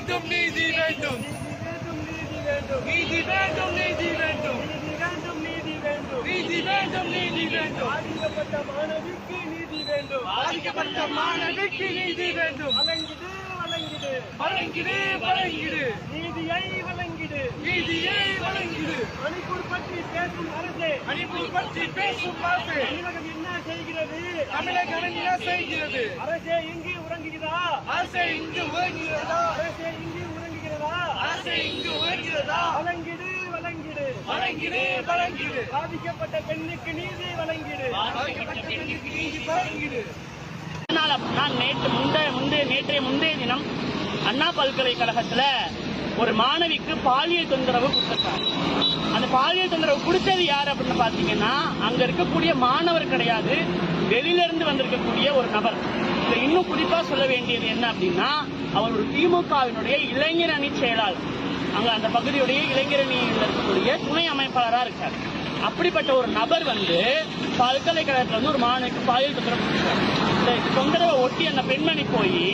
வேண்டும் நீதி வேண்டும். நீதி வேண்டும் நீதி வேண்டும். நீதி வேண்டும் நீதி வேண்டும். பாதிக்கப்பட்ட மாணவிக்கு நீதி வேண்டும். பாதிக்கப்பட்ட மாணவிக்கு நீதி வேண்டும். வழங்கிடு வழங்கிடு. வழங்கிடு வழங்கிடு. நீதியை வழங்கிடு. நீதியை வழங்கிடு. மணிப்பூர் பற்றி பேசும் அரசே. மணிப்பூர் பற்றி பேசும் பாசு தமிழகம் என்ன செய்கிறது? தமிழகம் என்ன செய்கிறது? அரசே இங்கு உறங்குகிறதா? அரசை இங்கு உயர்கிறதா அரசே இங்கு உறங்குகிறதா அரசை இங்கு உயர்கிறதா வழங்கிடு வழங்கிடு வழங்கிடு வழங்கிடு பாதிக்கப்பட்ட பெண்ணுக்கு நீதி வழங்கிடு. பாதிக்கப்பட்ட பெண்ணுக்கு நீதி வழங்கிடு. அதனால நான் நேற்று முந்தைய முந்தைய நேற்றைய முந்தைய தினம் அண்ணா பல்கலைக்கழகத்துல ஒரு மாணவிக்கு பாலியல் தொந்தரவு கொடுத்திருக்காங்க. அந்த பாலியல் தொந்தரவு கொடுத்தது யார் அப்படின்னு பாத்தீங்கன்னா அங்க இருக்கக்கூடிய மாணவர் கிடையாது. வெளியில இருந்து வந்திருக்கக்கூடிய ஒரு நபர். இதுல இன்னும் குறிப்பா சொல்ல வேண்டியது என்ன அப்படின்னா அவர் ஒரு திமுகவினுடைய இளைஞர் அணி செயலாளர். அங்க அந்த பகுதியுடைய இளைஞரணியில் இருக்கக்கூடிய துணை அமைப்பாளராக இருக்கார். அப்படிப்பட்ட ஒரு நபர் வந்து பல்கலைக்கழகத்தில் வந்து ஒரு மாணவிக்கு பாலியல் தொந்தரவு இந்த தொந்தரவை ஒட்டி அந்த பெண்மணி போய்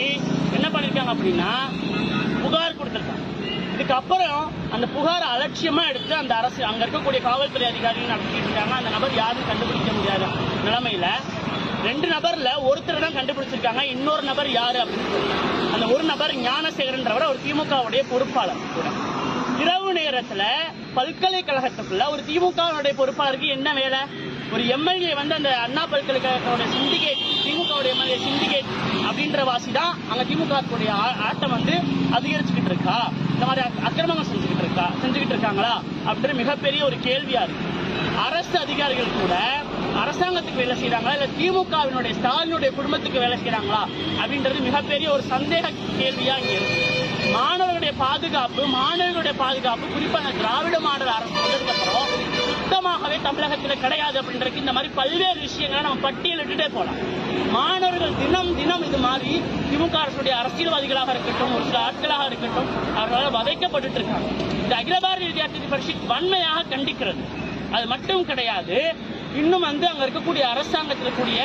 என்ன பண்ணிருக்காங்க அப்படின்னா புகார் கொடுத்துருக்காங்க. இதுக்கப்புறம் அந்த புகாரை அலட்சியமா எடுத்து அந்த அரசு அங்க இருக்கக்கூடிய காவல்துறை அதிகாரிகள் நடத்திட்டு இருக்காங்க. அந்த நபர் யாரும் கண்டுபிடிக்க முடியாத நிலைமையில ரெண்டு நபர்ல ஒருத்தர் தான் கண்டுபிடிச்சிருக்காங்க. இன்னொரு நபர் யாரு அப்படின்னு சொல்லி அந்த ஒரு நபர் ஞானசேகரன்றவர் ஒரு திமுகவுடைய பொறுப்பாளர் கூட. இரவு நேரத்துல பல்கலைக்கழகத்துக்குள்ள ஒரு திமுகவுடைய பொறுப்பாளருக்கு என்ன வேலை? ஒரு எம்எல்ஏ வந்து அந்த அண்ணா பல்கலைக்கழகத்தோட சிண்டிகேட் திமுகவுடைய எம்எல்ஏ சிண்டிகேட் அப்படின்ற வாசி தான் அங்க திமுக ஆட்டம் வந்து அதிகரிச்சுக்கிட்டு இருக்கா? இந்த மாதிரி அக்கிரமங்கள் செஞ்சுக்கிட்டு இருக்கா? செஞ்சுக்கிட்டு இருக்காங்களா? அப்படின்ற மிகப்பெரிய ஒரு கேள்வியா இருக்கு. அரசு அதிகாரிகள் கூட அரசாங்கத்துக்கு வேலை செய்யறாங்களா இல்ல திமுகவினுடைய ஸ்டாலினுடைய குடும்பத்துக்கு வேலை செய்யறாங்களா அப்படின்றது மிகப்பெரிய ஒரு சந்தேக கேள்வியா இங்க இருக்கு. மாணவர்களுடைய பாதுகாப்பு மாணவர்களுடைய பாதுகாப்பு குறிப்பா அந்த திராவிட மாடல் அரசு வந்ததுக்கு அப்புறம் சுத்தமாகவே தமிழகத்தில் கிடையாது அப்படின்றக்கு இந்த மாதிரி பல்வேறு விஷயங்களை நம்ம பட்டியலிட்டுட்டே போலாம். மாணவர்கள் தினம் தினம் இது மாதிரி திமுக அரசுடைய அரசியல்வாதிகளாக இருக்கட்டும் ஒரு சில ஆட்களாக இருக்கட்டும் அவர்களால் வதைக்கப்பட்டு இருக்காங்க. இந்த அகில பாரதிய வித்யார்த்தி பரிஷத் வன்மையாக கண்டிக்கிறது. அது மட்டும் கிடையாது இன்னும் வந்து அங்க இருக்கக்கூடிய அரசாங்கத்தில் கூடிய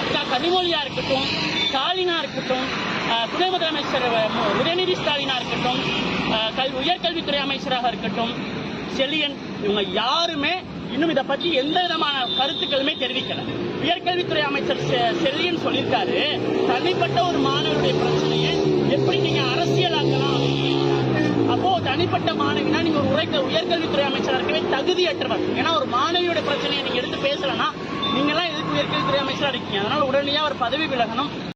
அக்கா கனிமொழியா இருக்கட்டும் ஸ்டாலினா இருக்கட்டும் துணை முதலமைச்சர் உதயநிதி ஸ்டாலினா இருக்கட்டும் கல் உயர்கல்வித்துறை அமைச்சராக இருக்கட்டும் செலியன் இவங்க யாருமே இன்னும் இதை பத்தி எந்த விதமான கருத்துக்களுமே தெரிவிக்கல. உயர்கல்வித்துறை அமைச்சர் செ- செல்லியன் சொல்லியிருக்காரு தனிப்பட்ட ஒரு மாணவருடைய பிரச்சனையை எப்படி நீங்க அரசியலாக்கலாம் அப்போ தனிப்பட்ட மாணவினா நீங்க ஒரு உரைக்க உயர்கல்வித்துறை அமைச்சராக இருக்கவே தகுதியற்றவர் ஏன்னா ஒரு மாணவியோட பிரச்சனையை நீங்க எடுத்து பேசலன்னா நீங்க எல்லாம் எதுக்கு உயர்கல்வித்துறை அமைச்சராக இருக்கீங்க? அதனால உடனடியாக ஒரு பதவி விலகணும்.